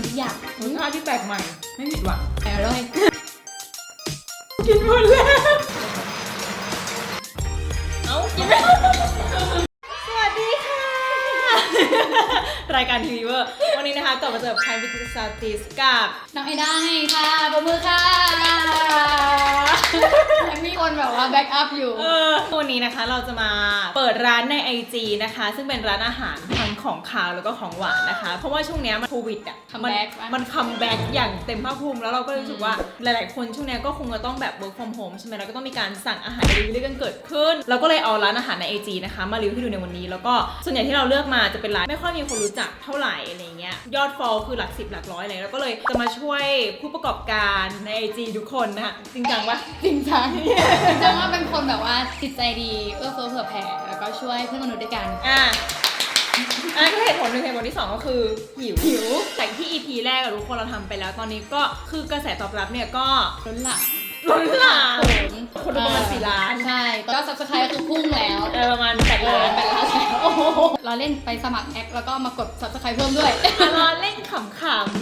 กินทุกอย่างรสชาติที่แปลกใหม่ ไม่ผิดหวังอร่อย กินหมดแล้ว เอากินไม่สวัสดีค่ะ รายการทีวีเวอร์ วันนี้นะคะกลับมาเจอกับพันวิทยาศาสตร์ติสกับน้องไอด้าให้ค่ะปรบมือค่ะยังมีคนแบบว่าแบ็กอัพอยู่ เออวันนี้นะคะเราจะมาเปิดร้านใน IG นะคะ ซึ่งเป็นร้านอาหารทั้ง ของคาวแล้วก็ของหวานนะคะ เพราะว่าช่วงเนี้ยมันโควิดอะคัมมันแบ็กปะ มันคัมแบ็กอย่างเต็มภาคภูมิ แล้วเราก็รู้สึกว่าหลาย ๆ คนช่วงเนี้ยก็คงจะต้องแบบ work from home ใช่ไหมแล้วก็ต้องมีการสั่งอาหาร delivery กันเกิดขึ้น เราก็เลยเอาร้านอาหารใน IG นะคะมารีวิวให้ดูในวันนี้ แล้วก็ส่วนใหญ่ที่เราเลือกมาจะเป็นร้านไม่ค่อยมีคนรู้จักเท่าไหร่อะไรเงี้ย ยอด follow คือหลักสิบหลักร้อยอะไรแล้วก็เลยจะมาช่วยผู้ประกอบการใน IG ทุกคนนะคะจริงจังปะจริงจังจริงจังว่าเป็นคนแบบว่าจิตใจดีเอื้อเฟื้อเผื่อแผ่แล้วก็ช่วยเพื่อนมนุษย์ด้วยกัน อะ อันนั้นก็เหตุผลหนึ่งเหตุผลที่สองก็คือหิวหิวแต่ที่ EP แรกอะทุกคนเราทำไปแล้ว ตอนนี้ก็คือกระแสตอบรับเนี่ยก็ล้นหลาม ล้นหลามโขนคนดูประมาณสี่ล้าน ใช่ก็ซับสไครต์คือพุ่งแล้วเออประมาณแปดล้าล้านนไปแล้วโอ้โหเราเล่นไปสมัครแอคแล้วก็มากดซับสไครต์เพิ่มด้วยรอเล่นขำ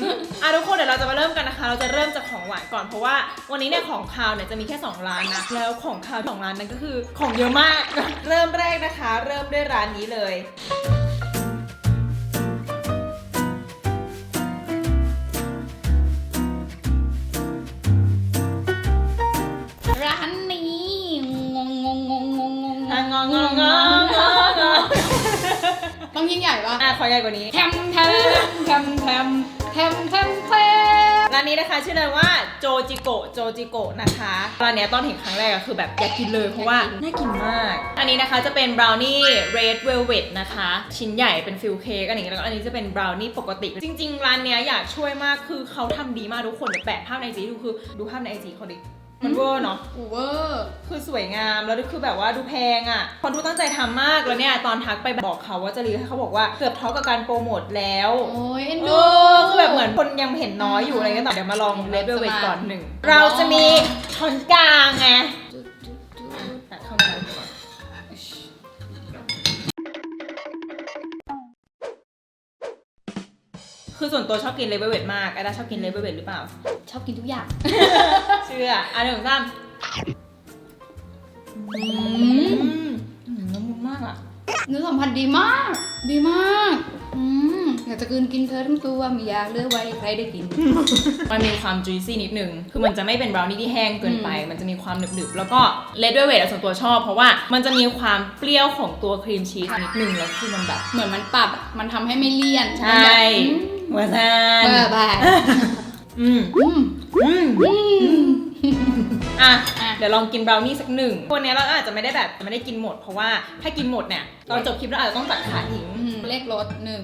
ๆอะทุกคนเดี๋ยวเราจะมาเริ่มกันนะคะ เราจะเริ่มจากของหวานก่อนเพราะว่าวันนี้เนี่ยของคาวเนี่ยจะมีแค่ 2 ร้านนะแล้วของคาวสองร้านนั้นก็คือของเยอะมาก เริ่มแรกนะคะ เริ่มด้วยร้านนี้เลย ยิ่งใหญ่ปะอะขอใหญ่กว่านี้แทมแทมแทมแทมแทมแทมแทมร้านนี้นะคะชื่อร้านว่าโจจิโกะโจจิโกะนะคะร้านเนี้ยตอนเห็นครั้งแรกอะคือแบบอยากกินเลยเพราะว่าน่ากินมาก อันนี้นะคะจะเป็นบราวนี่เรดเวลเวทนะคะ ชิ้นใหญ่เป็นฟิลเค้กอันนี้แล้วก็อันนี้จะเป็นบราวนี่ปกติ จริง ๆ ร้านเนี้ยอยากช่วยมากคือเขาทำดีมากทุกคนเดี๋ยวแปะภาพในไอจีดูคือดูภาพในไอจีเขาดิ มันเวอร์เนาะอูเวอร์คือสวยงามแล้วคือแบบว่าดูแพงอะ่ะคนดูตั้งใจทำมากแล้วเนี่ยตอนทักไปบอกเขาว่าจะรีวิวให้เขาบอกว่าเกือบเท่ากับการโปรโมทแล้วโอ้ยเอ็นเอดูอคือแบบเหมือนคนยังเห็นน้อยอยู่อะไรเงี้ยแต่เดี๋ยวมาลองเลเวลเวทก่อนหนึ่งอ๋อเราจะมีช้อนกลางไง คือส่วนตัวชอบกินเลเวลเวทมากไอ้ดาชอบกินเลเวลเวทหรือเปล่า ชอบกินทุกอย่าง เชื่ออันหนึ่งสามอืมอืมละมุนมากอะ เนื้อสัมผัสดีมาก ดีมาก อืมอยากจะกินกินเธอทั้งตัวไม่อยากเหลือกไว้ใครได้กิน มันมีความ juicy นิดนึง คือมันจะไม่เป็นบราวนี่ที่แห้งเกินไปอืมมันจะมีความหนึบๆ แล้วก็เลดด้วยเวทส่วนตัวชอบ เพราะว่ามันจะมีความเปรี้ยวของตัวครีมชีสนิดนึงแล้วคือมันแบบ เหมือนมันปรับอะมันทำให้ไม่เลี่ยนใช่หั วซานเบอร์บายอืมอืมอืมอืมอะอะ เดี๋ยวลองกินบราวนี่สักหนึ่งวันนี้เราอาจจะไม่ได้แบบไม่ได้กินหมดเพราะว่าถ้ากินหมดเนี่ยตอนจบคลิปเราอาจจะต้องตัดขาทิ้งอืมเลขรถหนึ่ง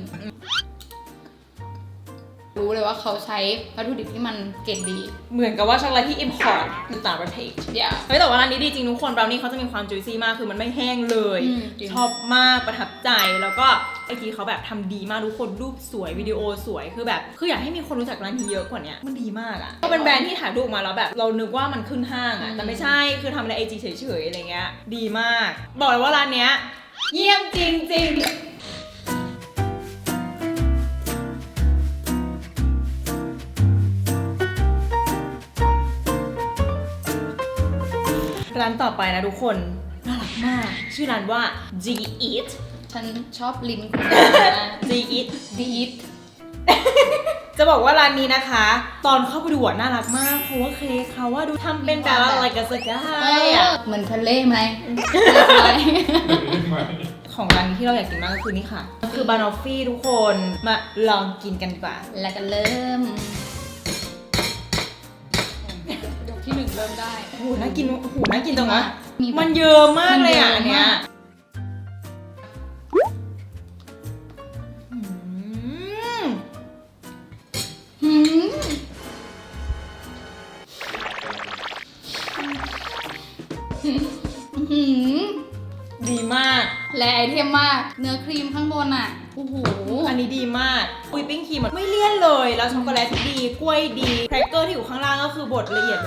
รู้เลยว่าเขาใช้วัตถุดิบที่มันเกรดดีเหมือนกับว่าช็อกโกแลตที่ import จากต่างประเทศเดี๋ยวเฮ้ยแต่ว่าร้านนี้ดีจริงทุกคนบราวนี่เขาจะมีความ juicy มากคือมันไม่แห้งเลย อืมจริง ชอบมากประทับใจแล้วก็ไอทีเขาแบบทำดีมากทุกคนรูปสวยวิดีโอสวยคือแบบคืออยากให้มีคนรู้จักร้านนี้เยอะกว่านี้มันดีมากอะ่ะก็เป็นแบรนด์ที่ถ่ายรูปมาแล้วแบบเรานึกว่ามันขึ้นห้างอะ่ะแต่ไม่ใช่คือทำในไอจีเฉยๆอะไรเงี้ยดีมาก บอกเลยว่าร้านเนี้ยเยี่ยมจริงๆ ร้านต่อไปนะทุกคนน่ารักมาก ชื่อร้านว่า G Eat ฉันชอบลิ้นคุณ G Eat ดีดจะบอกว่าร้านนี้นะคะ ตอนเข้าไปดูอะน่ารักมากเพราะว่าเค้กเขาว่าดูทำเป็นแบบอะไรกันสักอย่างอะเหมือนทะเลไหมของร้านนี้ที่เราอยากกินมากก็คือนี่ค่ะก็คือบานอฟฟี่ทุกคนมาลองกินกันดีกว่า แล้วก็เริ่ม ที่หนึ่งเริ่มได้ โอ้โหน่ากินโอ้โหน่ากินจังวะมีแบบมันเยอะมากเลยอะมันเยอะอันเนี้ยมากอืมหืมหืมดีมาก และไอเทมมาก เนื้อครีมข้างบนอะ โอ้โห อันนี้ดีมากวิปปิ้งครีมอะไม่เลี่ยนเลย แล้วช็อกโกแลตดี กล้วยดี แครกเกอร์ที่อยู่ข้างล่างก็คือบดละเอียด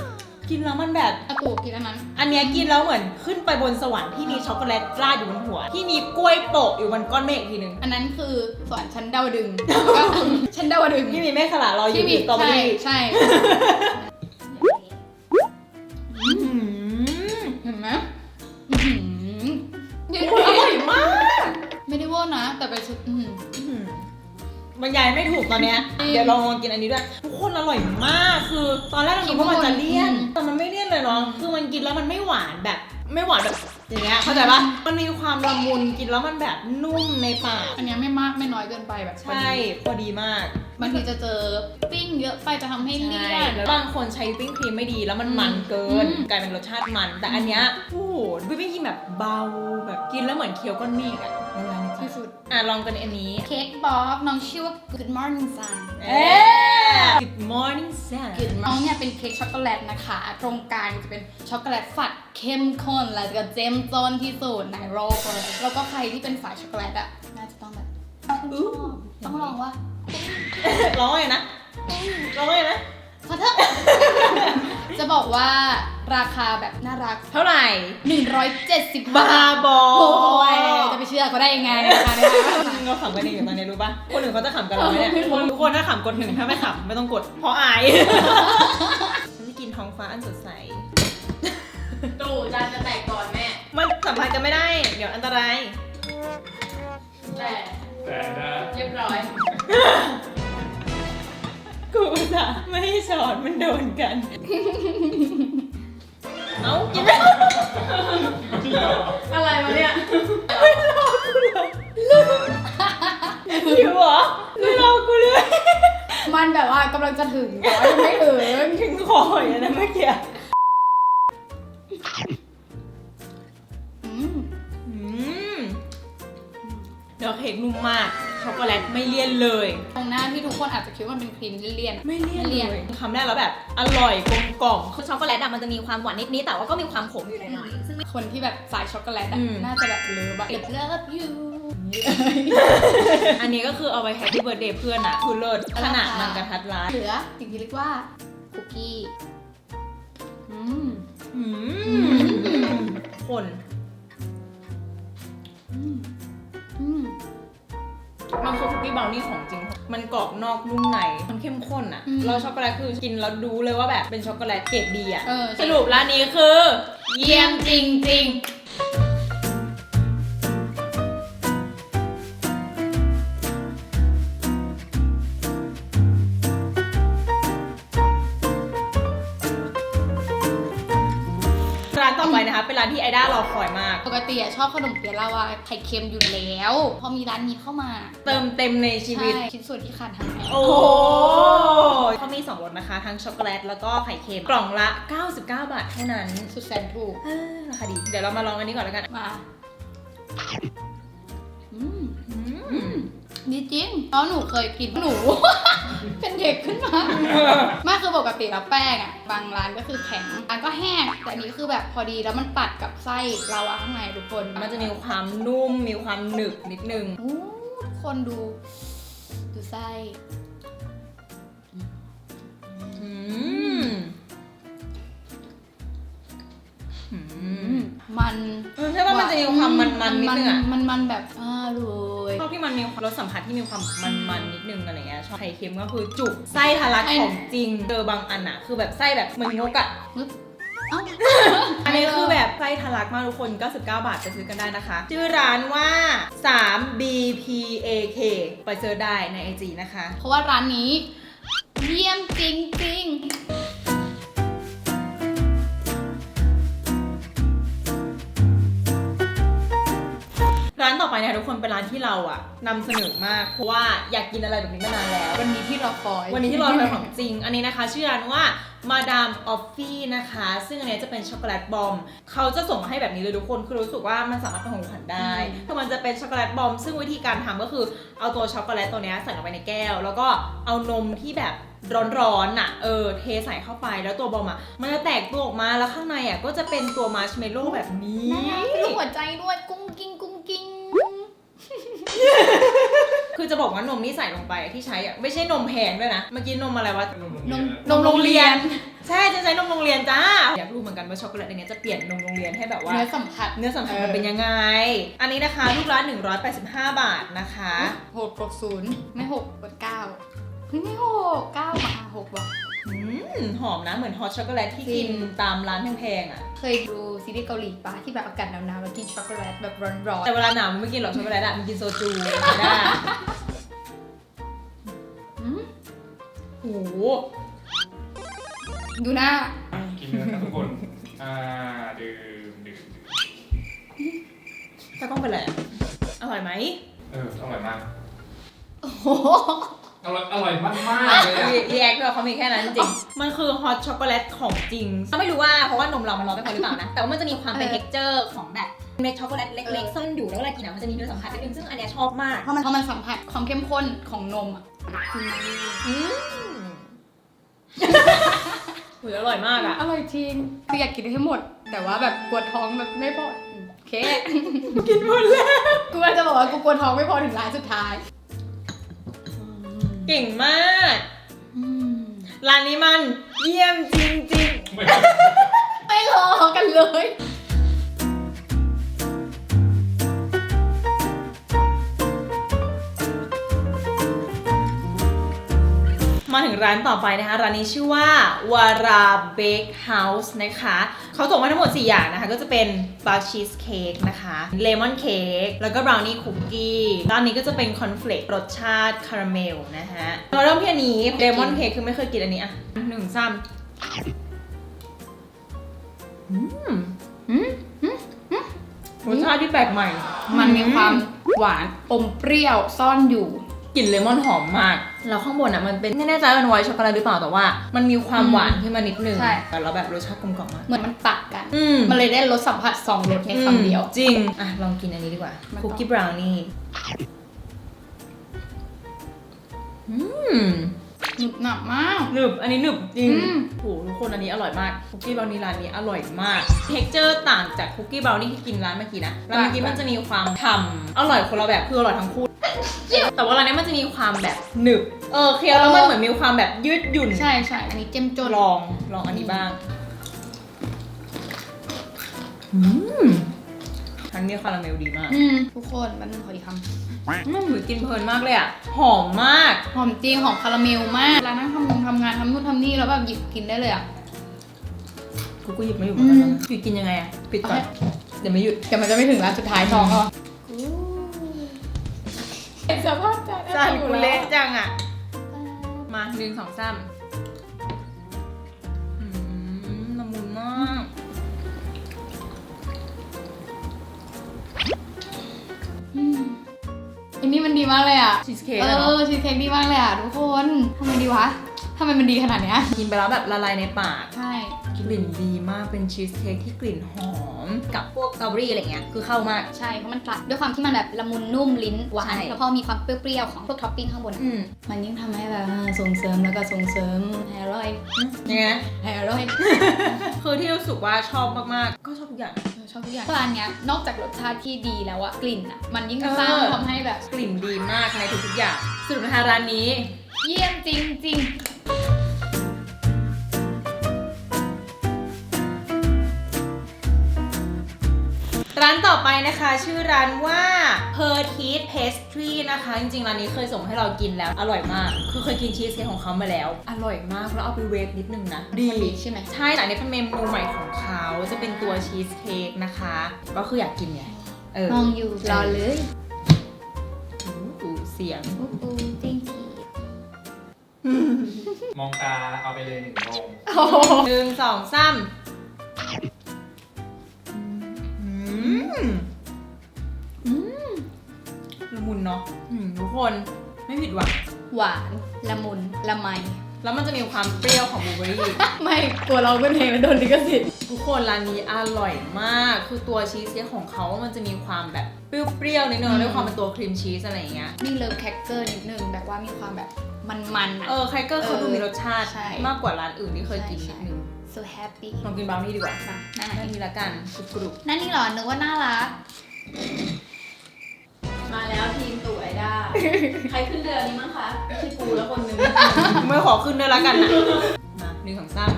กินแล้วมันแบบ อากูกินอันนั้นอันเนี้ยกินแล้วเหมือนขึ้นไปบนสวรรค์ที่มีช็อกโกแลตราดอยู่บนหัว ที่มีกล้วยโปะอยู่บนก้อนเมฆอีกทีหนึงอันนั้นคือสวนชั้นดาวดึงก็ชั้นดาวดึงที่มีเมฆขลาเราอยู่ที่มีสตรอเบอใช่รี่ ใช่ บรรยายไม่ถูกตอนเนี้ยจริงเดี๋ยวลองลองกินอันนี้ด้วย ทุกคนอร่อยมาก คือ ตอนแรกเราคิดว่ามันจะเลี่ยนอืมแต่มันไม่เลี่ยนเลยเนาะคือมันกินแล้วมันไม่หวานแบบ ไม่หวานแบบอย่างเงี้ย เข้าใจปะมันมีความละมุนกินแล้วมันแบบนุ่มในปาก อันเนี้ยไม่มากไม่น้อยเกินไปแบบพอใช่ดีพอดีมาก บางทีจะเจอปิ้งเยอะไปจะทำให้เลี่ยนแล้วบางคนใช้วิปปิ้งครีมไม่ดีแล้วมันมันเกินอืม กลายเป็นรสชาติมัน แต่อันเนี้ยโอ้โหวิปปิ้งครีมแบบเบาแบบกินแล้วเหมือนเคี้ยวก้อนเมฆอะละลายในปาที่กสุด อะลองกันอันนี้ เค้กบ๊อบน้องชื่อว่า Good Morning Sun เอ๊ะ Good morning sun Good Morning น้องเนี่ยเป็นเค้กช็อกโกแลตนะคะ ตรงกลางจะเป็นช็อกโกแลตฝัดเข้มข้นและก็เจมจนที่สุดในโลกเลยแล้วก็ใครที่เป็นสายช็อกโกแลตอะน่าจะต้องแบบชื่นชอบต้องลองว่าร้องไงนะร้องไงนะขอโทษ จะบอกว่าราคาแบบน่ารัก เท่าไหร่ 170 บาบาทบอโอ้ยจะไปเชื่อเขาได้ยังไงนะคะเนี่ยเราขำกันเองอยู่ตอนนี้รู้ป่ะ คนอื่นเขาจะขำกันเราไหมเนี่ยคนทุกคนถ้าขำกดหนึ่งถ้าไม่ขำไม่ต้องกด เพราะอายฉันจะกินท้องฟ้าอันสดใสดูจานจะแตกก่อนแม่ มันสัมผัสกันไม่ได้ เดี๋ยวอันตราย แต่แต่นะ เรียบร้อย กูจะไม่ให้ช้อนมันโดนกัน เอ้ากินไม่อะไรวะเนี่ยไม่รอกูเลยหิวเหรอไม่รอกูเลย มันแบบว่ากำลังจะถึงแต่ว่ายังไม่ถึงถึงคออย่างนั้นเมื่อกี้อืมอืมเดี๋ยวเค้กนุ่มมาก ช็อกโกแลตไม่เลี่ยนเลย ตรงหน้าที่ทุกคนอาจจะคิดว่ามันเป็นครีมเลี่ยนๆไม่เลี่ยนไม่เลี่เลยยคำแรกแล้วแบบอร่อยกลมกล่อม คือช็อกโกแลตอะมันจะมีความหวานนิดๆแต่ว่าก็มีความขมอยู่หน่อยๆซึ่งคนที่แบบสายช็อกโกแลตอะอืม น่าจะแบบเลิฟอะเลิฟยูอันนี้ก็คือเอาไปแฮปปี้เบิร์ดเดย์เพื่อนอะคือเลิศขนาดมันกระทัดรัดเหลือสิ่งที่เรียกว่าคุกกี้อืม อืมคนอืมอืม มันคือคุกกี้บราวนี่ของจริง มันกรอบนอกนุ่มใน มันเข้มข้นอะอืมแล้วช็อกโกแลตคือกินแล้วรู้เลยว่าแบบเป็นช็อกโกแลตเกรดดีอะเออสรุปร้านนี้คือ เยี่ยมจริงจานที่ไอด้ารอคอยมาก ปกติอะชอบขนมเปี๊ยะลาวาไข่เค็มอยู่แล้ว พอมีร้านนี้เข้ามาเติมเต็มในชีวิต ใช่ชิ้นส่วนที่ขาดหาย โอ้เขามี 2รสนะคะ ทั้งช็อกโกแลตแล้วก็ไข่เค็ม กล่องละ 99 บาทเท่านั้นสุดแสนถูกเออราคาดี เดี๋ยวเรามาลองอันนี้ก่อนแล้วกัน มาอืมอืม ดีจริงเพราะหนูเคยกินหนู เป็นเด็กขึ้นมาไม่คือปกติแล้วแป้งอะ บางร้านก็คือแข็งอันก็แห้ง แต่อันนี้คือแบบพอดีแล้วมันตัดกับไส้ลาวาข้างในทุกคนมันจะมีความนุ่มมีความหนึบนิดนึงอู้ทุกคนดู ดูไส้อืมอืมมัน เออใช่ว่ามันจะมีความมันๆนิดนึงอะ มันมันแบบอร่อยชอบที่ มันมีรสสัมผัสที่มีความมันๆนิดนึงอะไรเงี้ยชอบไข่เค็มก็คือจุกไส้ทะลักของจริงเจอบางอันอะคือแบบไส้แบบเหมือนงกอะเอ้าอันนี้คือแบบไส้ทะลักมากทุกคน 99 บาทไปซื้อกันได้นะคะ ชื่อร้านว่า 3BPAK ไปเจอได้ใน IG นะคะ เพราะว่าร้านนี้ เยี่ยมจริงจริงๆ ร้านต่อไปเนี่ยทุกคนเป็นร้านที่เราอะนำเสนอมากเพราะว่าอยากกินอะไรแบบนี้มานานแล้ว วันนี้ที่เราคอยวันนี้ที่เราทำของจริง อันนี้นะคะ ชื่อร้านว่ามาดามออฟฟี่นะคะ ซึ่งอันนี้จะเป็นช็อกโกแลตบอมเขาจะส่งมาให้แบบนี้เลยทุกคน คือรู้สึกว่ามันสามารถเป็นของขวัญได้คือมันจะเป็นช็อกโกแลตบอมซึ่งวิธีการทำก็คือเอาตัวช็อกโกแลตตัวเนี้ยใส่ลงไปในแก้ว แล้วก็เอานมที่แบบร้อนๆน่ะ เออ เทใส่เข้าไปแล้วตัวบอมอะ มันจะแตกตัวออกมาแล้วข้างในอะก็จะเป็นตัวมาร์ชเมลโล่แบบนี้ น่ารักเป็นรูปหัวใจด้วยกุ้งกิ้งกุ้งกิ้ง คือจะบอกว่านมที่ใส่ลงไปที่ใช้อะไม่ใช่นมแพงด้วยนะ เมื่อกี้นมอะไรวะ นมนมโรงเรียน ใช่จะใช้นมโรงเรียนจ้า อยากรู้เหมือนกันว่าช็อกโกแลตในเนี้ยจะเปลี่ยนนมโรงเรียนให้แบบว่า เนื้อสัมผัสเนื้อสัมผัสเออมันเป็นยังไง อันนี้นะคะลูกละ185 บาทนะคะหกกดศูนย์ไม่หกกดเก้าเฮ้ยไม่หกเก้ามาหกว่ะ อืมหอมนะเหมือนฮอตช็อกโกแลตที่กินจริงตามร้านแพงๆอะ เคยดูซีรีส์เกาหลีปะที่แบบอากาศหนาวๆแล้วกินช็อกโกแลตแบบร้อนแต่เวลาหนาวมันไม่กินหรอกช็อกโกแลตอะมันกินโซจูไม่ได้ๆอืมโอ้โหดูหน้า กินเนื้อครับทุกคน อ่า ดื่มดื่มดื่มถ้ากล้องเป็นไรอะอร่อยไหมเอออร่อยมาก โอ้โห อร่อยอร่อยมากมากๆเลยอะรีแอคด้วยเขามีแค่นั้นจริงๆมันคือฮอตช็อกโกแลตของจริง ก็ไม่รู้ว่าเพราะว่านมเรา มันร้อนไปพอหรือเปล่านะ แต่ว่ามันจะมีความเป็นเออเท็กเจอร์ของแบบเม็ดช็อกโกแลตเล็กๆซ่อนอยู่แล้วเวลากินอะมันจะมีเนื้อสัมผัสนิดนึงซึ่งอันเนี้ยชอบมาก เพราะมันเพราะมันสัมผัสความเข้มข้นของนมอะอืมอุ้ยอร่อยมากอะอร่อยจริงคืออยากกินให้หมด แต่ว่าแบบกลัวท้องแบบไม่พออืมโอเค กินหมดแล้ว กูว่าจะบอกว่ากูกลัวท้องไม่พอถึงร้านสุดท้าย เก่งมาก ร้านนี้มันเยี่ยมจริงไร้านต่อไปนะคะ ร้านนี้ชื่อว่าวาราเบคเฮาส์นะคะเขาส่งมาทั้งหมด 4 อย่างนะคะ ก็จะเป็นบาร์ชีสเค้กนะคะเลมอนเค้กแล้วก็บราวนี่คุกกี้ร้านนี้ก็จะเป็นคอนเฟลกรสชาติคาราเมลนะคะเราเริ่มที่อันนี้เลมอนเค้กคือไม่เคยกินอันนี้อะหนึ่งซ้ำอืมอืมรสชาติที่แปลกใหม่ มันมีความหวานอมเปรี้ยวซ่อนอยู่ กลิ่นเลมอนหอมมาก แล้วข้างบนอะมันเป็นไม่แน่ใจว่าเป็นไวท์ช็อกโกแลตหรือเปล่าแต่ว่า มันมีความอืมหวานขึ้นมานิดนึงใช่ แต่แล้วแบบรสชาติกลมกล่อมมากเหมือนมันตัดกัน อืมมันเลยได้รสสัมผัสสองรสในคำเดียวจริง อะ ลองกินอันนี้ดีกว่ามันต้อง คุกกี้บราวนี่อืมหนุบหนับมาก หนึบ อันนี้หนึบจริงอืม โหทุกคนอันนี้อร่อยมากคุกกี้บราวนี่ร้านนี้อร่อยมากเท็กเจอร์ต่างจากคุกกี้บราวนี่ที่กินร้านเมื่อกี้นะร้านเมื่อกี้มันจะมีความทำอร่อยคนละแบบคืออร่อยทั้งคู่แต่ว่าร้านนี้มันจะมีความแบบหนึบ เออเคี้ยวแล้วมันเหมือนมีความแบบยืดหยุ่นใช่ใช่อันนี้เจ้มจนลองลองอันนี้บ้างอืมทั้งนี้คาราเมลดีมากอืมทุกคนแป๊บนึงขออีกคอืมหือกินเพลินมากเลยอะหอมมากำหอมจริงหอมคาราเมลมากเวลานั่งทำงงทำงานทำนู่นทำนี่แล้วแบบหยิบกินได้เลยอะกูก็หยิบมาอยู่เหมือนกันอืมนะหยุดกินยังไงอะปิดก่อนเดี๋ยวไม่หยุดแต่มันจะไม่ถึงร้านสุดท้ายท้องก็สภาพจานจานกูเล็กจังอะ มาหนึ่งสองสามอืมละมุนมากอืมอันนี้มันดีมากเลยอะ ชีสเค้กเออะเนาะอชีสเค้กดีมากเลยอะทุกคนทำไมดีวะทำไมมันดีขนาดเนี้ยกินไปแล้วแบบละลายในปาก ใช่ กลิ่นดีมากเป็นชีสเค้กที่กลิ่นหอม กับพวกสตรอเบอรี่อะไรเงี้ยคือเข้ามาก ใช่เพราะมันตัดด้วยความที่มันแบบละมุนนุ่มลิ้นหวานใช่ แล้วพอมีความเปรี้ยวๆของพวกท็อปปิ้งข้างบน อืมมันยิ่งทำให้แบบเออส่งเสริมแล้วก็ส่งเสริมให้อร่อยยังไงนะให้อร่อยคือที่รู้สึกว่าชอบมากๆ ก็ชอบทุกอย่างเออชอบทุกอย่างร้านเนี้ยนอกจากรสชาติที่ดีแล้วอะกลิ่นอะมันยิ่งเออสร้างทำให้แบบ กลิ่นดีมากในทุกๆอย่างสรุปนะคะร้านนี้ เยี่ยมจริง ร้านต่อไปนะคะ ชื่อร้านว่า p e r t i t Pastry นะคะ จริงๆ ร้านนี้เคยส่งให้เรากินแล้ว อร่อยมาก คือเคยกินชีสเค้กของเขามาแล้ว อร่อยมากแล้วเอาไปเวฟนิดนึงนะๆมันดีใช่ไหมใช่แต่อันนี้เป็นเมนูใหม่ของเขาจะเป็นตัวชีสเค้กนะคะ ก็คืออยากกินไงเออมองอยู่รอเลยอู้เสียงโอ้โหจริงจริงมองตาเอาไปเลยหนึ่งโมงหนึ่งสองสาม มอืมละมุนเนาะอืมทุกคนไม่ผิดหวังหวานละมุนละไม แล้วมันจะมีความเปรี้ยวของบลูเบอรี่ ไม่กลัวเราเป็นเพลงแล้วโดนลิขสิทธิ์ทุกคนร้านนี้อร่อยมาก คือตัวชีสเค้กของเขา มันจะมีความแบบเปรี้ยวๆนิดนึงอืมด้วยความเป็นตัวครีมชีสอะไรอย่างเงี้ยนี่เลิฟแคคเกอร์นิดนึงแบบว่ามีความแบบ มันๆอะเออแครกเกอร์เขาดูมีรสชาติใช่มากกว่าร้านอื่นที่เคยกินใช่นิดนึง so happy ลองกินบราวนี่ดีกว่ามาหน้าไหนหน้านี้ละกันกรุบนั่นนี่เหรอนึกว่าน่ารักๆมามาแล้วทีมตู่ไอด้าใครขึ้นเรือนี้มั้งคะไม่ใช่กูแล้วคนนึงไม่ขอขึ้นด้วยละกันนะมาหนึ่งสองสาม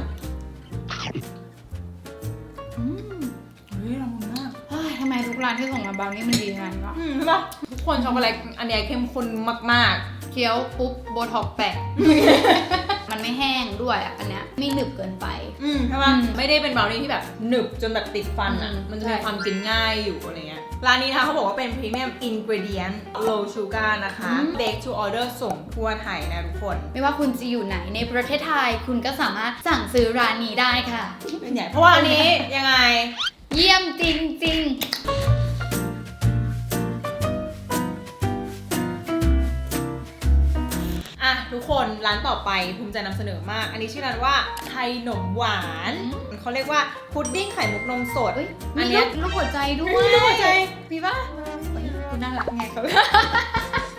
อืมเฮ้ยละมุนมากเฮ้ยทำไมทุกร้านที่ส่งมาบราวนี่มันดีขนาดนี้วะอืมใช่ปะทุกคนช็อกโกแลตอันเนี้ยเข้มข้นมาก เคี้ยวปุ๊บโบท็อกซ์แตกมันไม่แห้งด้วยอะอันเนี้ยไม่หนึบเกินไปๆอืมใช่ปะอืมไม่ได้เป็นบราวนี่ที่แบบหนึบจนแบบติดฟันอะ อืมมันจะใช่มีความกินง่ายอยู่อะไรเงี้ย ร้านนี้นะคะเขาบอกว่าเป็น premium ingredient low sugar นะคะ bake to order ส่งทั่วไทยนะทุกคนไม่ว่าคุณจะอยู่ไหนในประเทศไทยคุณก็สามารถสั่งซื้อร้านนี้ได้ค่ะ เป็นใหญ่เพราะว่าอันนี้ยังไง เยี่ยมจริง ทุกคนร้านต่อไปภูมิใจนำเสนอมาก อันนี้ชื่อร้านว่าไทยหนมหวาน เขาเรียกว่าพุดดิ้งไข่มุกนมสดๆเฮ้ยอัมีนเนี้รูยปรูปหัวใจด้วยมีรูปหัวใจมีปะเฮ้ยคุณน่ารักไงเขา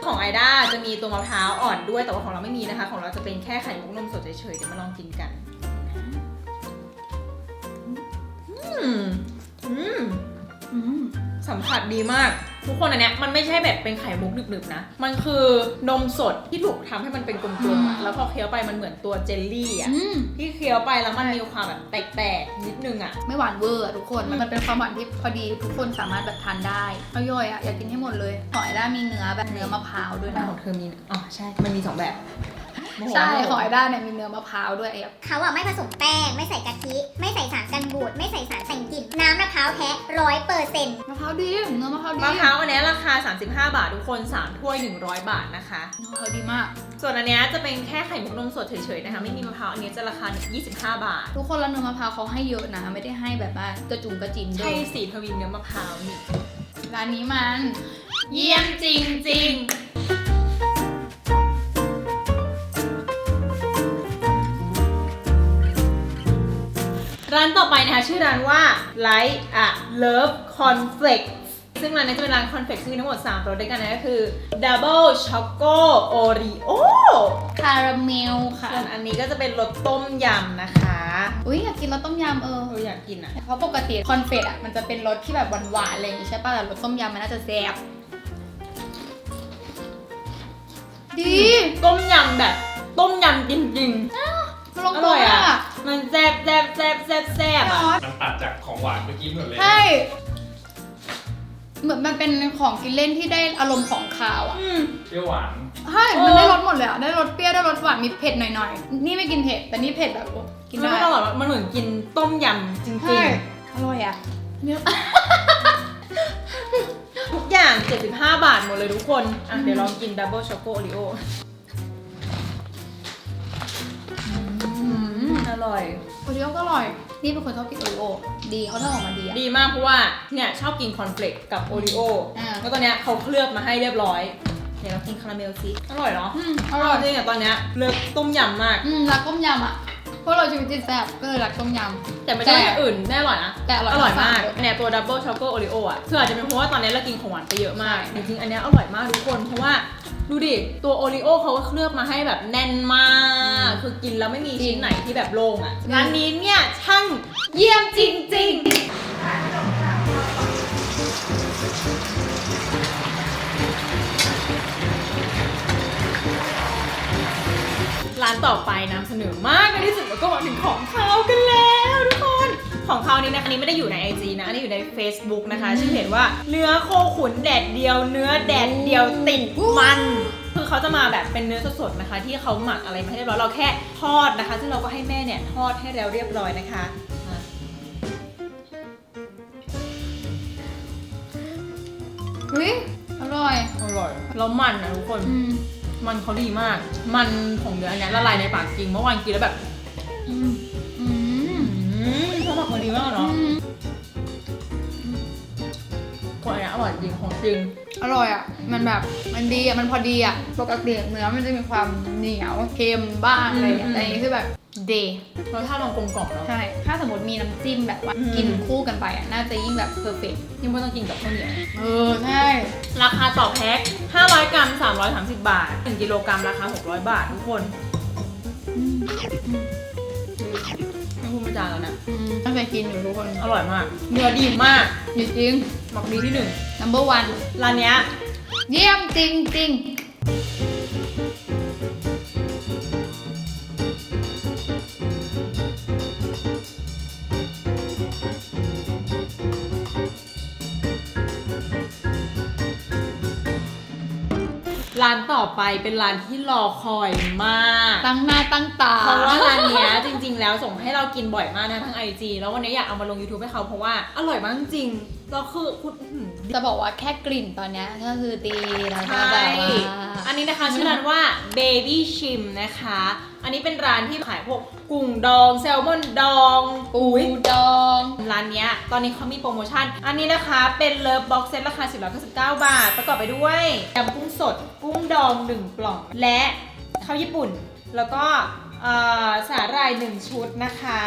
ของไอด้าจะมีตัวมะพร้าวอ่อนด้วยแต่ว่าของเราไม่มีนะคะ ของเราจะเป็นแค่ไข่มุกนมสดเฉยๆเดี๋ยวมาลองกินกันอืมอืมอืมสัมผัสดีมาก ทุกคนอันเนี้ยมันไม่ใช่แบบเป็นไข่มุกหนึบๆนะ มันคือนมสดที่ถูกทำให้มันเป็นกลมๆอะแล้วพอเคี้ยวไปมันเหมือนตัวเจลลี่อะอืม ที่เคี้ยวไปแล้วมันมีความแบบแตกๆนิดนึงอะไม่หวานเวอร์อะทุกคน มันเป็นความหวานที่พอดีทุกคนสามารถแบบทานได้อร่อยอะอยากกินให้หมดเลยหอยด้ามีเนื้อแบบเนื้อมะพร้าวด้วยนะ ของเธอมีอ๋อใช่ มันมีสองแบบ ใช่หอยด้าเนี่ยมีเนื้อมะพร้าวด้วยไอ้เขาอะไม่ผสมแป้ง ไม่ใส่กะทิ ไม่ใส่สารกันบูด ไม่ใส่สารแต่งกลิ่น น้ำมะพร้าวแท้ร้อยเปอร์เซ็นต์มะพร้าวดีเนื้อมะพร้าวดีมะพร้าวอันเนี้ยราคา 35 บาททุกคน 3 ถ้วย 100 บาทนะคะมะพร้าวดีมาก ส่วนอันเนี้ยจะเป็นแค่ไข่มุกนมสดเฉยๆนะคะ ไม่มีมะพร้าวอันเนี้ยจะราคา 25 บาท ทุกคนแล้วเนื้อมะพร้าวเขาให้เยอะนะ ไม่ได้ให้แบบว่ากระจุงกระจินด้ใช่วยสีทวีเนื้อมะพร้าวนี่ร้านนี้มัน เยี่ยมจริงจ ริงร้านต่อไปนะคะชื่อร้านว่า Light a Love Cornflakes ซึ่งร้านนี้จะเป็นร้านคอนเฟกซ์ที่มีทั้งหมด 3รสด้วยกันนะก็คือ Double Choco Oreo คาราเมลค่ะส่วนอันนี้ก็จะเป็นรสต้มยำนะคะ อุ้ยอยากกินรสต้มยำเออเอออยากกินอะ เพราะปกติคอนเฟตอะมันจะเป็นรสที่แบบหวานๆอะไรอย่างงี้ใช่ป่ะแต่รสต้มยำมันน่าจะแซ่บดี ต้มยำแบบ ต้มยำจริงลงอร่ตัวอยอะอะๆ มันแซ่บแซ่บแซ่บแซ่บแซ่บอะมันตัดจากของหวานเมื่อกี้หมดเลยใช่ เหมือนมันเป็นของกินเล่นที่ได้อารมณ์ของคาวอะอืม เปรี้ยวหวาน ใช่มันได้รสหมดเลยอะ ได้รสเปรี้ยว ได้รสหวาน มีเผ็ดหน่อยๆ นี่ไม่กินเผ็ด แต่นี่เผ็ดแบบโอ้กินมันได้ไม่อร่อยมากมันเหมือนกินต้มยำจริใช่งอร่อยอะเนื้อๆ ทุกอย่าง 75 บาทหมดเลยทุกคน อะ เดี๋ยวลองกินดับเบิลช็อกโกโอริโอ อร่อย โอริโอก็อร่อย นี่เป็นคนชอบกินโอริโอดีเขาทำออกมาดีอะดีมากเพราะว่าเนี่ยชอบกินคอนเฟลกกับโอริโออ่า แล้วตอนเนี้ยเขาเคลือบมาให้เรียบร้อย เดี๋ยวเรากินคาราเมลซิอร่อยเนาะอืมออร่ร่ออยยจริงอะตอนเนี้ยเลือกต้มยำมาก อืมรักต้มยำอะเพราะเราชีวิตจิตแซ่บก็เลยรักต้มย แต่ไม่ใช่อย่างอื่นแน่อร่อยนะแต่อร่อยอร่อยมากทั้งสามรสเนี่ยตัวดับเบิลช็อกโกโอริโออะคืออาจจะเป็นเพราะว่าตอนนี้เรากินของหวานไปเยอะมาก ใช่จริงๆ อันเนี้ยอร่อยมากทุกคน เพราะว่า ดูดิ ตัวโอริโอเขาก็เคลือบมาให้แบบแน่นมาก คือกินแล้วไม่มีชิ้นไหนที่แบบโล่งอะร้านนี้เนี่ยช่างำเยี่ยมจริงร้านต่อไปนำเสนอมากในที่สุดเราก็มาถึงของคาวกันแล้วทุกคน ของคาวนี้นะอันนี้ไม่ได้อยู่ใน IG นะ อันนี้อยู่ใน Facebook นะคะ ชื่อเพจว่าเนื้อโคขุนแดดเดียว เนื้อแดดเดียวติดมัน คือเขาจะมาแบบเป็นเนื้อสดๆนะคะ ที่เขาหมักอะไรมาให้เรียบร้อยเราแค่ทอดนะคะ ซึ่งเราก็ให้แม่เนี่ยทอดให้แล้วเรียบร้อยนะคะอะๆเฮ้ยอร่อยอร่อยแล้วมันนะทุกคน อืมมันเขาดีมาก มันของเนื้ออันเนี้ยละลายในปากจริง เมื่อวานกินแล้วแบบ อืมอืม ร่อยจริงของจริง อร่อยอะ มันแบบ มันดีอะ มันพอดีอะ ปกติเนื้อมันจะมีความเหนียวเค็มบ้างอะไรอย่างเงี้ยอืม แต่อันนี้คือแบบเดย์รสชาติมันกลมกล่อมเนาะ ใช่ ถ้าสมมติมีน้ำจิ้มแบบว่าอืม กินคู่กันไปอะ น่าจะยิ่งแบบเพอร์เฟกยิ่งไม่ต้องกินกับข้าวเหนียว เออ ใช่ ราคาต่อแพ็ค 500 กรัม 330 บาท 1 กิโลกรัมราคา 600 บาททุกคนอืมไม่พูดไม่ จาแล้วนะอืมตั้งใจกินอยู่ทุกคนอร่อยมาก เนื้อดีมากจริงหมักดีที่หนึ่ง ๆ number one ร้านเนี้ย เยี่ยมจริงจริงๆ ต่อไปเป็นร้านที่รอคอยมาก ตั้งหน้าตั้งตา เพราะว่าร้านเนี้ยจริง ๆ แล้วส่งให้เรากินบ่อยมากนะทั้ง IG แล้ววันนี้อยากเอามาลง YouTube ให้เขาเพราะว่าอร่อยมากจริงแล้วคือคุณอื้อหือ จะบอกว่าแค่กลิ่นตอนเนี้ยก็คือดีแล้วก็ใช่ แบบว่าอันนี้นะคะชื่อร้านว่า Baby Shim นะคะ อันนี้เป็นร้านที่ขายพวกกุ้งดอง แซลมอนดองปูอุ๊ยดอง ร้านเนี้ยตอนนี้เขามีโปรโมชั่น อันนี้นะคะเป็นเลิฟบ็อกเซตราคา499 บาท ประกอบไปด้วยยำกุ้งสด กุ้งดอง 1 กล่อง และข้าวญี่ปุ่น แล้วก็เอ่อสาหร่าย 1 ชุดนะคะ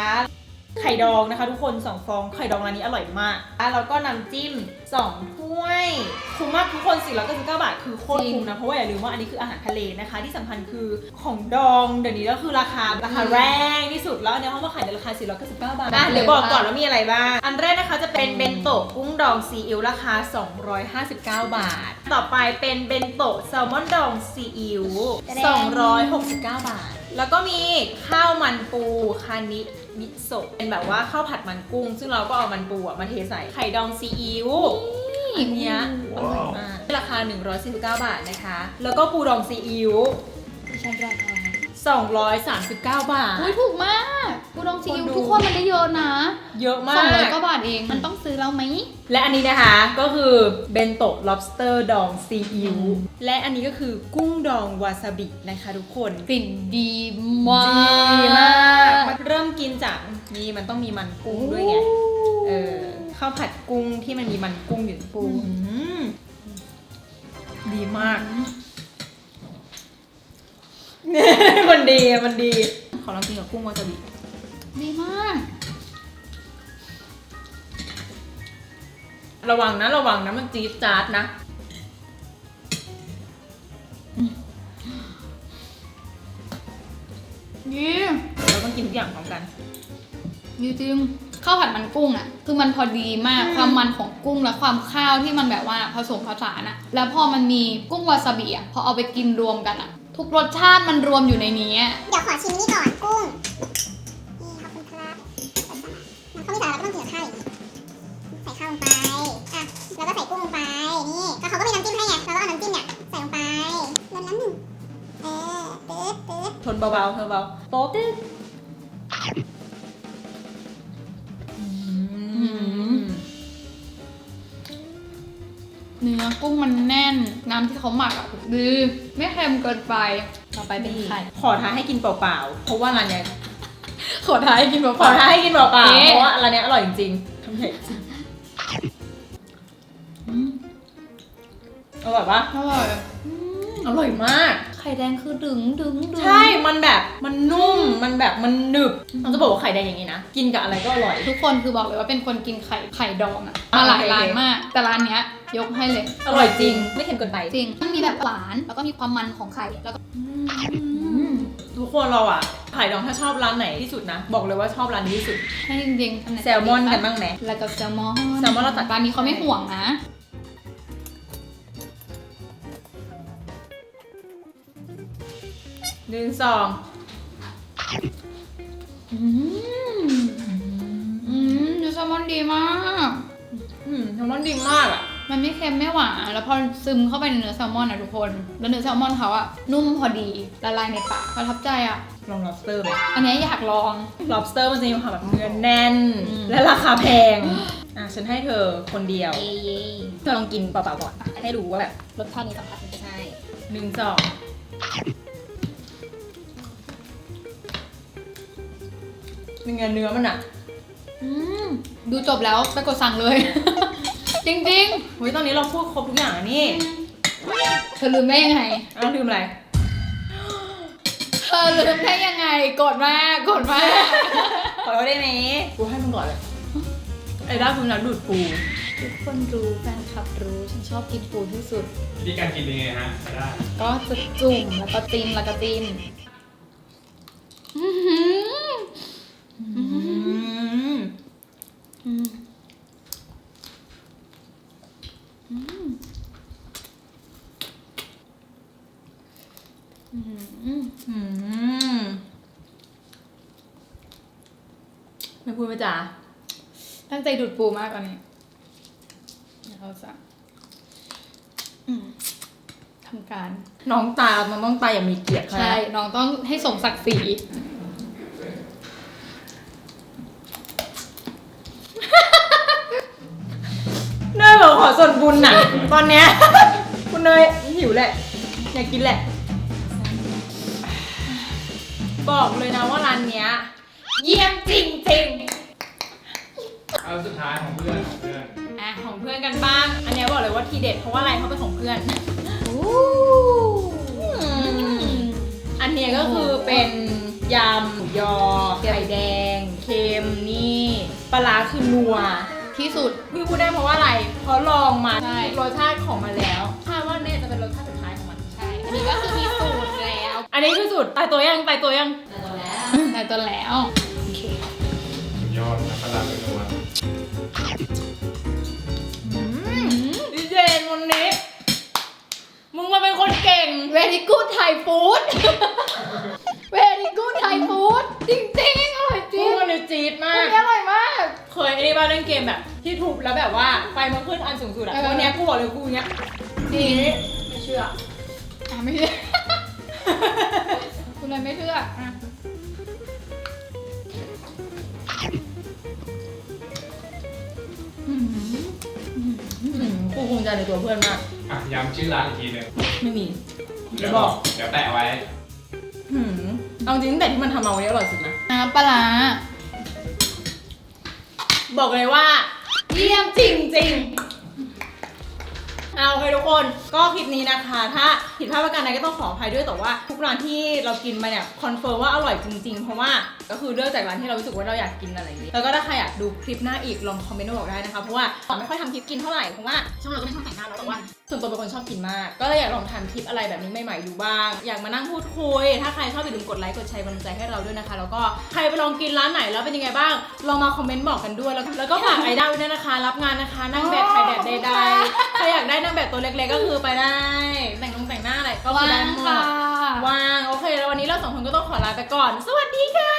ไข่ดองนะคะทุกคน2ฟองไข่ดองร้านนี้อร่อยมากแล้วก็น้ำจิ้ม2ถ้วยคุ้มมากทุกคน499บาทคือโคตรคุ้มนะเพราะว่าอย่าลืมว่าอันนี้คืออาหารทะเลนะคะ ที่สำคัญคือของดองเดี๋ยวนี้ก็คือราคาราคาแรงที่สุดแล้วเนี่ยเขามาขายในราคา499บาทอะเดี๋ยวบอกก่อนว่ามีอะไรบ้างอันแรกนะคะจะเป็นเบนโตะกุ้งดองซีอิ๊วราคา 259 บาท ต่อไปเป็นเบนโตะแซลมอนดองซีอิ๊ว269 บาท แล้วก็มีข้าวมันปูคานิ มิโซะเป็นแบบว่าข้าวผัดมันกุ้ง ซึ่งเราก็เอามันปูอะมาเทใส่ไข่ดองซีอิ๊วอันเนี้ยอร่อยมากราคา 149 บาทนะคะ แล้วก็ปูดองซีอิ๊วใช่ราคา 239 บาท อุ้ยถูกมากปูดองซีอิ๊วคนดู ทุกคนมันได้เยอะนะเยอะมาสองร้อยก กว่าบาทเองมันต้องซื้อแล้วไหม และอันนี้นะคะก็คือเบนโตะ lobster ดองซีอิ๊วและอันนี้ก็คือกุ้งดองวาซาบินะคะทุกคนกลิ่นดีมากดีมากเริ่มกินจากนี่มันต้องมีมันกุ้งด้วยไงเออข้าวผัดกุ้งที่มันมีมันกุ้งอยู่ในปูอืมดีมาก มันดีอะมันดี ขอลองกินกับกุ้งวาซาบิดีมาก ระวังนะระวังนะมันจี๊ดจ๊าดนะ ดีเราต้องกินทุกอย่างพร้อมกัน ดีจริงข้าวผัดมันกุ้งอะคือมันพอดีมาก ความมันของกุ้งและความข้าวที่มันแบบว่าผสมผสานอะแล้วพอมันมีกุ้งวาซาบิอะพอเอาไปกินรวมกันอะ ทุกรสชาติมันรวมอยู่ในนี้อะเดี๋ยวขอชิมนี่ก่อนกุ้ง นี่ขอบคุณครับเขามีสาระก็ต้องกินกับข้าวอย่างนี้ ใส่ข้าวลงไป อะ แล้วก็ใส่กุ้งลงไป นี่ก็เขาก็มีน้ำจิ้มให้ไงเราก็เอาน้ำจิ้มเนี่ยใส่ลงไปรดน้ำหนึ่งเออตึ๊ดตึ๊ดทนเบาๆเธอเบาโป๊ะตึ๊ดอืมเนื้อกุ้งมันแน่น น้ำที่เขาหมักอะดี ไม่เค็มเกินไปต่อไปเป็นไข่ขอท้าให้กินเปล่าๆ เพราะว่าร้านเนี้ยขอท้ายกินเปขอล่าท้าให้กินเปล่าเอ๊ะๆเพราะว่าร้านเนี้ยอร่อยจริงๆทำเผ็ดอร่อยปะๆอร่อยอร่อยมากไข่แดงคือดึงดึงดึง ใช่ มันแบบ มันนุ่ม มันแบบ มันหนึบเราจะบอกว่าไข่แดงอย่างนี้นะ กินกับอะไรก็อร่อย ทุกคนคือบอกเลยว่าเป็นคนกินไข่ไข่ดองอะอะมาหลายโอเคร้านมาก แต่ร้านเนี้ยยกให้เลย อร่อยจริง ไม่เค็มเกินไป จริง มันมีแบบหวาน แล้วก็มีความมันของไข่ แล้วก็ทุกคนเราอะไข่ดองถ้าชอบร้านไหนที่สุดนะ บอกเลยว่าชอบร้านนี้ที่สุด ให้จริงๆอัไหแซลมอนกันบ้างไหมแล้วก็แซลมอนแซลมอนเราตัดร้านนี้เขาไม่ห่วงนะ หนึ่งสองอืมอืมเนื้อแซลมอนดีมาก อืมแซลมอนดีมากอะ มันไม่เค็มไม่หวาน แล้วพอซึมเข้าไปในเนื้อแซลมอนอะทุกคน แล้วเนื้อแซลมอนเขาอะนุ่มพอดีละลายในปากประทับใจอะลอง lobster ไหม อันเนี้ยอยากลอง lobster มันจะมีความแบบเนื้อแน่น อืม และราคาแพง อะฉันให้เธอคนเดียว เย้เย้เธอลองกินเปล่าๆก่อน ให้รู้ว่าแบบรสชาตินี้สัมผัสไม่ใช่หนึ่งสอง เนื้อเนื้อมันอะอืมดูจบแล้วไปกดสั่งเลย จริงเฮ้ยตอนนี้เราพูดครบทุกอย่างแล้วนี่ๆ เธอลืมได้ยังไง อ้าวลืมอะไร เธอลืมได้ยังไงกดมากกดมาก ขอโทษได้ไหมกูให้มึงก่อนเลย ไอ้ด้าคุณนัดดูดปูทุกคนรู้แฟนคลับรู้ฉันชอบกินปูที่สุด วิธีการกินยังไงฮะได้ก็จะจุ่มแล้วก็จิ้มแล้วก็จิ้มอื้อหือ อืม อืมอืม อืม อืมไม่พูดไม่จ๋า ตั้ง ใจดูดปูมากกว่านี้เดี๋ยวเราจะอืมทำการ น้องตาน้องต้องตาอย่างมีเกียรติค่ะใช่ น้องต้องให้สมศักดิ์ศรี เนยบอกขอส่วนบุญน่ะ ตอนเนี้ย คุณเนยหิวแหละ อยากกินแหละ บอกเลยนะว่าร้านเนี้ย เยี่ยมจริงจริง เอาสุดท้ายของเพื่อนของเพื่อนๆอะของเพื่อนกันบ้าง อันเนี้ยบอกเลยว่าทีเด็ดเพราะว่าอะไรเขาเป็นของเพื่อน อันเนี้ยก็คือเป็นยำหมูยอ ไข่แดง เค็มนี่ปลาร้าคือนัว ที่สุดพี่พูดได้เพราะว่าอะไร เพราะลองมาใช่ รสชาติของมันแล้วคาดว่าเนี่ยจะเป็นรสชาติสุดท้ายของมัน ใช่ อันนี้ก็คือมีสูตรแล้วอันนี้คือสุดตายตัวยังตายตัวยัง แต่ตัวแล้วสุด วันนี้ มึงมาเป็นคนเก่งเวดีกูดไทยฟู้ดเวดีกูดไทยฟู้ดจริงๆอร่อยจริมึงงมันเนี่ยจี๊ดมาอันก นี้อร่อยมาก เคยไอ้นี่บ้างเล่นเกมแบบ ที่ทุบแล้วแบบว่าไฟมันขึ้นอันสูงสุดอะเออ วันเนี้ยกูบอกเลยกูเนี้ยดีไม่เชื่ออะไม่เชื่อ คุณเลยไม่เชื่ออะอืม กูภูมิใจในตัวเพื่อนมาก อะย้ำชื่อร้านอีกทีหนึงไม่มี เดี๋ยวบบออกกเดี๋ยวแปะไว้ หืมเอาจริงตั้งแต่ที่มันทำมาวันนี้อร่อยสุดนะ น้ำปลาร้าบอกเลยว่า เยี่ยมจริงจริง เอาโอเคทุกคนก็คลิปนี้นะคะ ถ้าผิดพลาดประการใดก็ต้องขออภัยด้วยแต่ว่า ทุกร้านที่เรากินมาเนี่ยคอนเฟิร์มว่าอร่อยจริงๆ เพราะว่าก็คือเลือกจากร้านที่เรารู้สึกว่าเราอยากกินอะไรอย่างนี้แล้วก็ถ้าใครอยากดูคลิปหน้าอีกลองคอมเมนต์มาบอกได้นะคะเพราะว่าเราไม่ค่อยทำคลิปกินเท่าไหร่เพราะว่าช่องเราก็ไม่ช่องแต่งหน้าเราแต่ว่าส่วนตัวเป็นคนชอบกินมาก ก็เลยอยากลองทำคลิปอะไรแบบนี้ใหม่ๆดูบ้าง อยากมานั่งพูดคุย ถ้าใครชอบอย่าลืมกดไลค์ กดแชร์กำลังใจให้เราด้วยนะคะ แล้วก็ใครไปลองกินร้านไหนแล้วเป็นยังไงบ้าง ลองมาคอมเมนต์บอกกันด้วย แล้วแล้วก็ฝากไอดอลด้วยนะคะ รับงานนะคะ นั่งแบบถ่ายแบบใดๆ ใครอยากได้นางแบบตัวเล็กๆ ก็คือไปได้ แต่งลงแต่งหน้าอะไรก็คือว่าได้งหมค่ะดว่าง โอเค แล้ววันนี้เราสองคนก็ต้องขอลาไปก่อน สวัสดีค่ะ